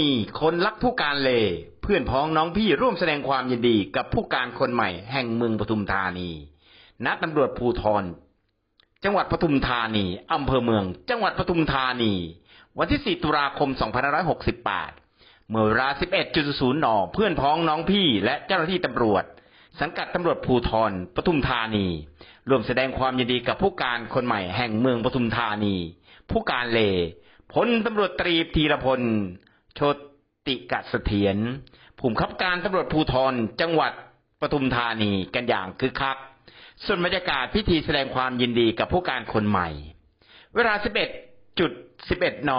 นีคนรักผู้การเล เพื่อนพ้องน้องพี่ร่วมแสดงความยินดีกับผู้การคนใหม่แห่งเมืองปทุมธานีณตำรวจภูธรจังหวัดปทุมธานีอำเภอเมือง จังหวัดปทุมธานี วันที่ 4 ตุลาคม 2568 เมื่อเวลา 11.00 น เพื่อนพ้องน้องพี่และเจ้าหน้าที่ตำรวจ สังกัดตำรวจภูธรปทุมธานี ร่วมแสดงความยินดีกับผู้การคนใหม่แห่งเมืองปทุมธานี ผู้การเลพลตำรวจตรีธีรพล โชติกะเสถียรผู้บังคับการตำรวจภูธรจังหวัดปทุมธานีกันอย่างคึกคัก ส่วนบรรยากาศพิธีแสดงความยินดีกับผู้การคนใหม่ เวลา 11จุด11 น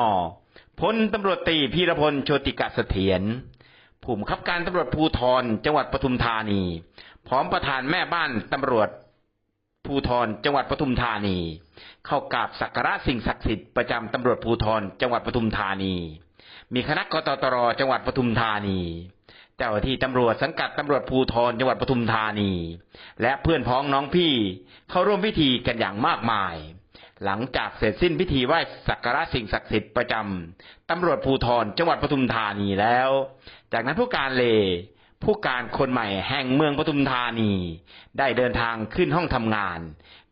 พลตำรวจตรีพีรพลโชติกะเสถียรผู้บังคับการตำรวจภูธรจังหวัดปทุมธานี พร้อมประธานแม่บ้านตำรวจภูธรจังหวัดปทุมธานี เข้ากราบสักการะสิ่งศักดิ์สิทธิ์ประจำตำรวจภูธรจังหวัดปทุมธานี มีคณะกตตรจังหวัดปทุมธานี เจ้าหน้าที่ตำรวจสังกัดตำรวจภูธรจังหวัดปทุมธานี และเพื่อนพ้องน้องพี่เข้าร่วมพิธีกันอย่างมากมาย หลังจากเสร็จสิ้นพิธีไหว้สักการะสิ่งศักดิ์สิทธิ์ประจำตำรวจภูธรจังหวัดปทุมธานีแล้ว จากนั้นผู้การเล ผู้การคนใหม่แห่งเมืองปทุมธานี ได้เดินทางขึ้นห้องทำงาน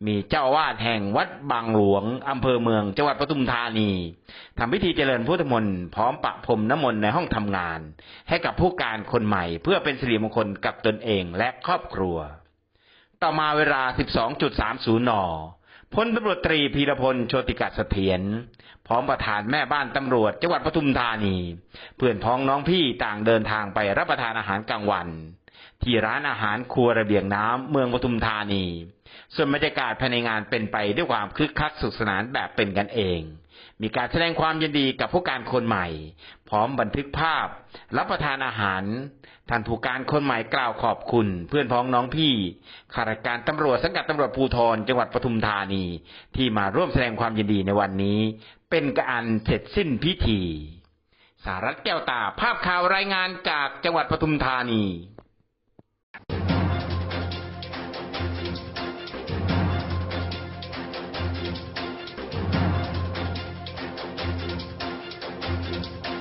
มีเจ้าวาดแห่งวัดบางหลวงอำเภอเมืองจังหวัดปทุมธานีทำพิธีเจริญพุทธมนต์พร้อมปะพรมน้ำมนต์ในห้องทำงาน ให้กับผู้การคนใหม่ เพื่อเป็นสิริมงคลกับตนเองและครอบครัว ต่อมาเวลา 12.30 น พลตำรวจตรีพีรพลโชติกะเสถียรพร้อมประธานแม่บ้านตำรวจจังหวัดปทุมธานี เพื่อนพ้องน้องพี่ต่างเดินทางไปรับประทานอาหารกลางวัน ที่ร้านอาหารครัวระเบียงน้ำเมืองปทุมธานี ส่วนบรรยากาศภายในงานเป็นไปด้วยความคึกคักสุขสนานแบบเป็นกันเอง มีการแสดงความยินดีกับผู้การคนใหม่ พร้อมบันทึกภาพ รับประทานอาหารท่านผู้การคนใหม่กล่าวขอบคุณ เพื่อนพ้องน้องพี่ข้าราชการตำรวจสังกัดตำรวจภูธรจังหวัดปทุมธานี ที่มาร่วมแสดงความยินดีในวันนี้ เป็นการเสร็จสิ้นพิธีสารัตแก้วตาภาพข่าวรายงานจากจังหวัดปทุมธานี